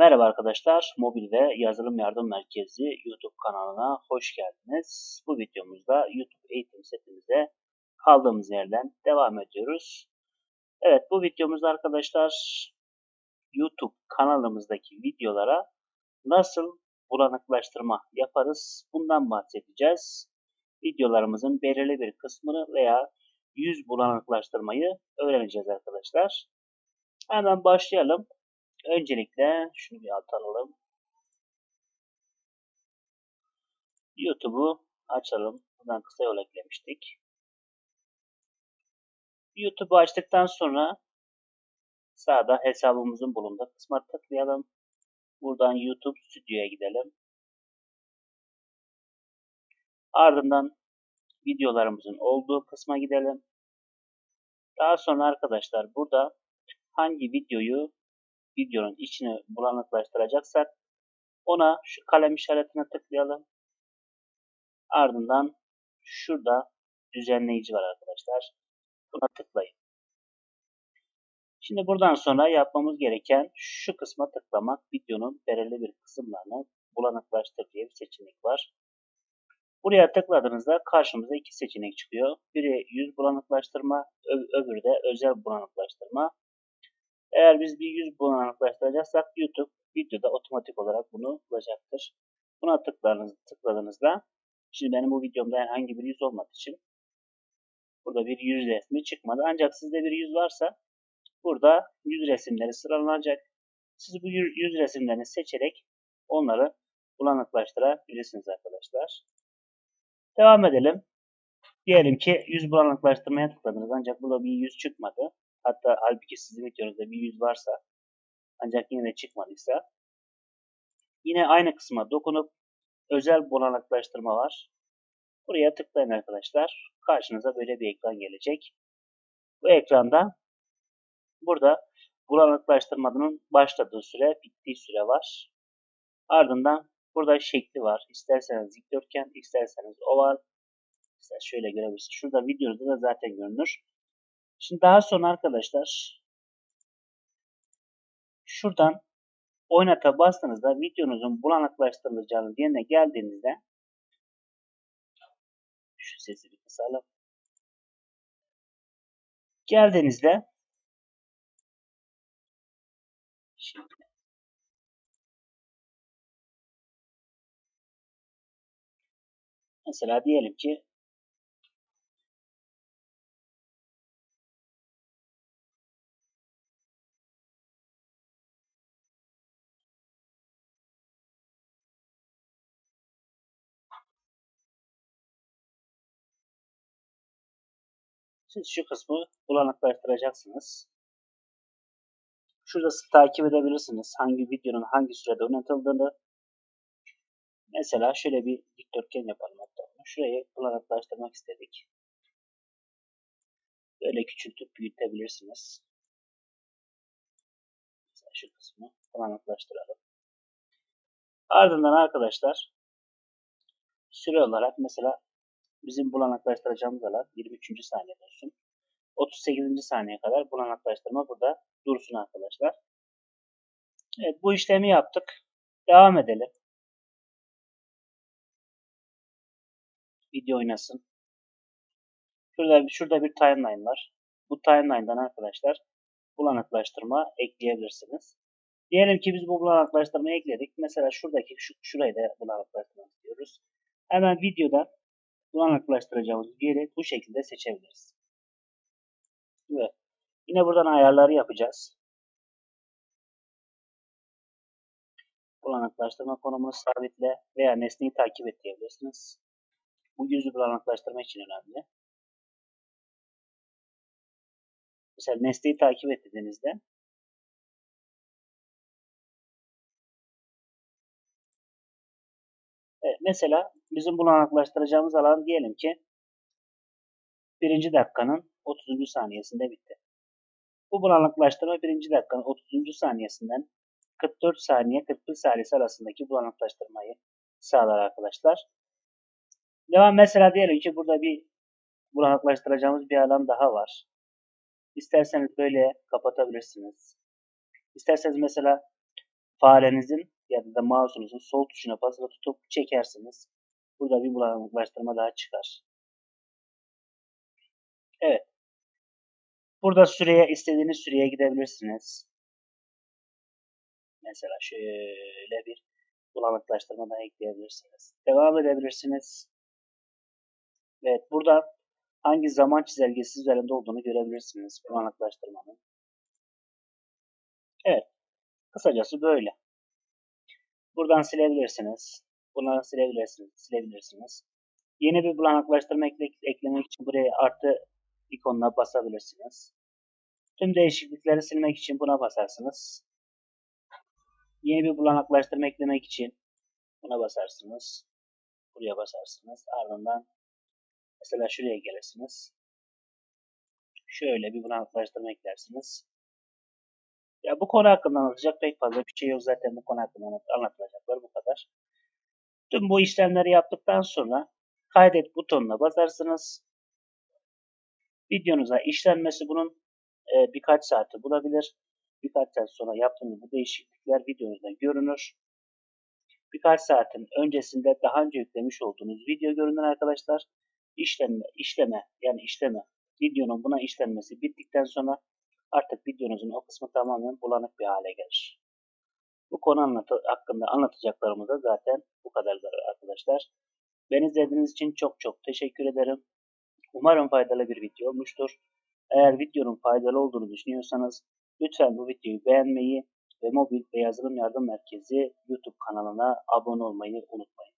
Merhaba arkadaşlar, Mobil ve Yazılım Yardım Merkezi YouTube kanalına hoş geldiniz. Bu videomuzda YouTube eğitim setimize kaldığımız yerden devam ediyoruz. Evet, bu videomuzda arkadaşlar YouTube kanalımızdaki videolara nasıl bulanıklaştırma yaparız bundan bahsedeceğiz. Videolarımızın belirli bir kısmını veya yüz bulanıklaştırmayı öğreneceğiz arkadaşlar. Hemen başlayalım. Öncelikle şunu bir alt alalım. YouTube'u açalım. Buradan kısa yol eklemiştik. YouTube'u açtıktan sonra sağda hesabımızın bulunduğu kısma tıklayalım. Buradan YouTube Studio'ya gidelim. Ardından videolarımızın olduğu kısma gidelim. Daha sonra arkadaşlar burada hangi videoyu videonun içini bulanıklaştıracaksak ona şu kalem işaretine tıklayalım. Ardından şurada düzenleyici var arkadaşlar. Buna tıklayın. Şimdi buradan sonra yapmamız gereken şu kısma tıklamak. Videonun belirli bir kısımlarını bulanıklaştır diye bir seçenek var. Buraya tıkladığınızda karşımıza iki seçenek çıkıyor. Biri yüz bulanıklaştırma, öbürü de özel bulanıklaştırma. Eğer biz bir yüz bulanıklaştıracaksak YouTube videoda otomatik olarak bunu bulacaktır. Buna tıkladığınız, tıkladığınızda şimdi benim bu videomda herhangi bir yüz olmadığı için burada bir yüz resmi çıkmadı. Ancak sizde bir yüz varsa burada yüz resimleri sıralanacak. Siz bu yüz resimlerini seçerek onları bulanıklaştırabilirsiniz arkadaşlar. Devam edelim. Diyelim ki yüz bulanıklaştırmaya tıkladınız ancak burada bir yüz çıkmadı. Hatta halbuki sizin videonuzda bir yüz varsa ancak yine de çıkmadıysa yine aynı kısma dokunup özel bulanıklaştırma var. Buraya tıklayın arkadaşlar. Karşınıza böyle bir ekran gelecek. Bu ekranda burada bulanıklaştırmanın başladığı süre, bittiği süre var. Ardından burada şekli var. İsterseniz dikdörtgen, isterseniz oval, isterseniz şöyle görebilirsiniz. Şurada videonuzda da zaten görünür. Şimdi daha sonra arkadaşlar şuradan oynata bastığınızda videonuzun bulanıklaştırılacağını yerine geldiğinizde şu sesi bir kısalım. Geldiğinizde şimdi mesela diyelim ki Siz şu kısmı bulanıklaştıracaksınız. Şurada takip edebilirsiniz hangi videonun hangi sürede oynatıldığını. Mesela şöyle bir dikdörtgen yapalım hatta. Şurayı bulanıklaştırmak istedik. Böyle küçültüp büyütebilirsiniz. Mesela şu kısmı bulanıklaştıralım. Ardından arkadaşlar süre olarak mesela bizim bulanıklaştıracağımız alan 23. saniye olsun. 38. saniye kadar bulanıklaştırma burada dursun arkadaşlar. Evet bu işlemi yaptık. Devam edelim. Video oynasın. Şurada, şurada bir timeline var. Bu timeline'dan arkadaşlar bulanıklaştırma ekleyebilirsiniz. Diyelim ki biz bu bulanıklaştırmayı ekledik. Mesela şuradaki şu, şurayı da bulanıklaştırmak istiyoruz. Hemen videodan bulanıklaştıracağımız yeri bu şekilde seçebiliriz. Evet. Yine buradan ayarları yapacağız. Bulanıklaştırma konumunu sabitle veya nesneyi takip et diyebilirsiniz. Bu yüzü bulanıklaştırma için önemli. Mesela nesneyi takip et dediğinizde mesela bizim bulanıklaştıracağımız alan diyelim ki birinci dakikanın 30. saniyesinde bitti. Bu bulanıklaştırma birinci dakikanın 30. saniyesinden 44 saniye 41 saniyesi arasındaki bulanıklaştırmayı sağlar arkadaşlar. Devam mesela diyelim ki burada bir bulanıklaştıracağımız bir alan daha var. İsterseniz böyle kapatabilirsiniz. İsterseniz mesela farenizin ya da mouse'unuzun sol tuşuna basılı tutup çekersiniz. Burada bir bulanıklaştırma daha çıkar. Evet. Burada süreye istediğiniz süreye gidebilirsiniz. Mesela şöyle bir bulanıklaştırma daha ekleyebilirsiniz. Devam edebilirsiniz. Evet burada hangi zaman çizelgesi üzerinde olduğunu görebilirsiniz bulanıklaştırmanın. Evet. Kısacası böyle. Buradan silebilirsiniz. Bunu silebilirsiniz. silebilirsiniz. Yeni bir bulanıklaştırma eklemek için buraya artı ikonuna basabilirsiniz. Tüm değişiklikleri silmek için buna basarsınız. Yeni bir bulanıklaştırma eklemek için buna basarsınız. Buraya basarsınız. Ardından mesela şuraya gelirsiniz. Şöyle bir bulanıklaştırma eklersiniz. Ya bu konu hakkında anlatacak pek fazla bir şey yok zaten bu konu hakkında anlatılacaklar bu kadar. Tüm bu işlemleri yaptıktan sonra kaydet butonuna basarsınız. Videonuza işlenmesi bunun e, birkaç saati bulabilir. Birkaç saat sonra yaptığınız bu değişiklikler videonuzda görünür. Birkaç saatin öncesinde daha önce yüklemiş olduğunuz video görünür arkadaşlar. İşleme, işleme yani işleme videonun buna işlenmesi bittikten sonra artık videonuzun o kısmı tamamen bulanık bir hale gelir. Bu konu anlatı, hakkında anlatacaklarımız da zaten bu kadardır arkadaşlar. Beni izlediğiniz için çok çok teşekkür ederim. Umarım faydalı bir video olmuştur. Eğer videonun faydalı olduğunu düşünüyorsanız lütfen bu videoyu beğenmeyi ve Mobil ve Yazılım Yardım Merkezi YouTube kanalına abone olmayı unutmayın.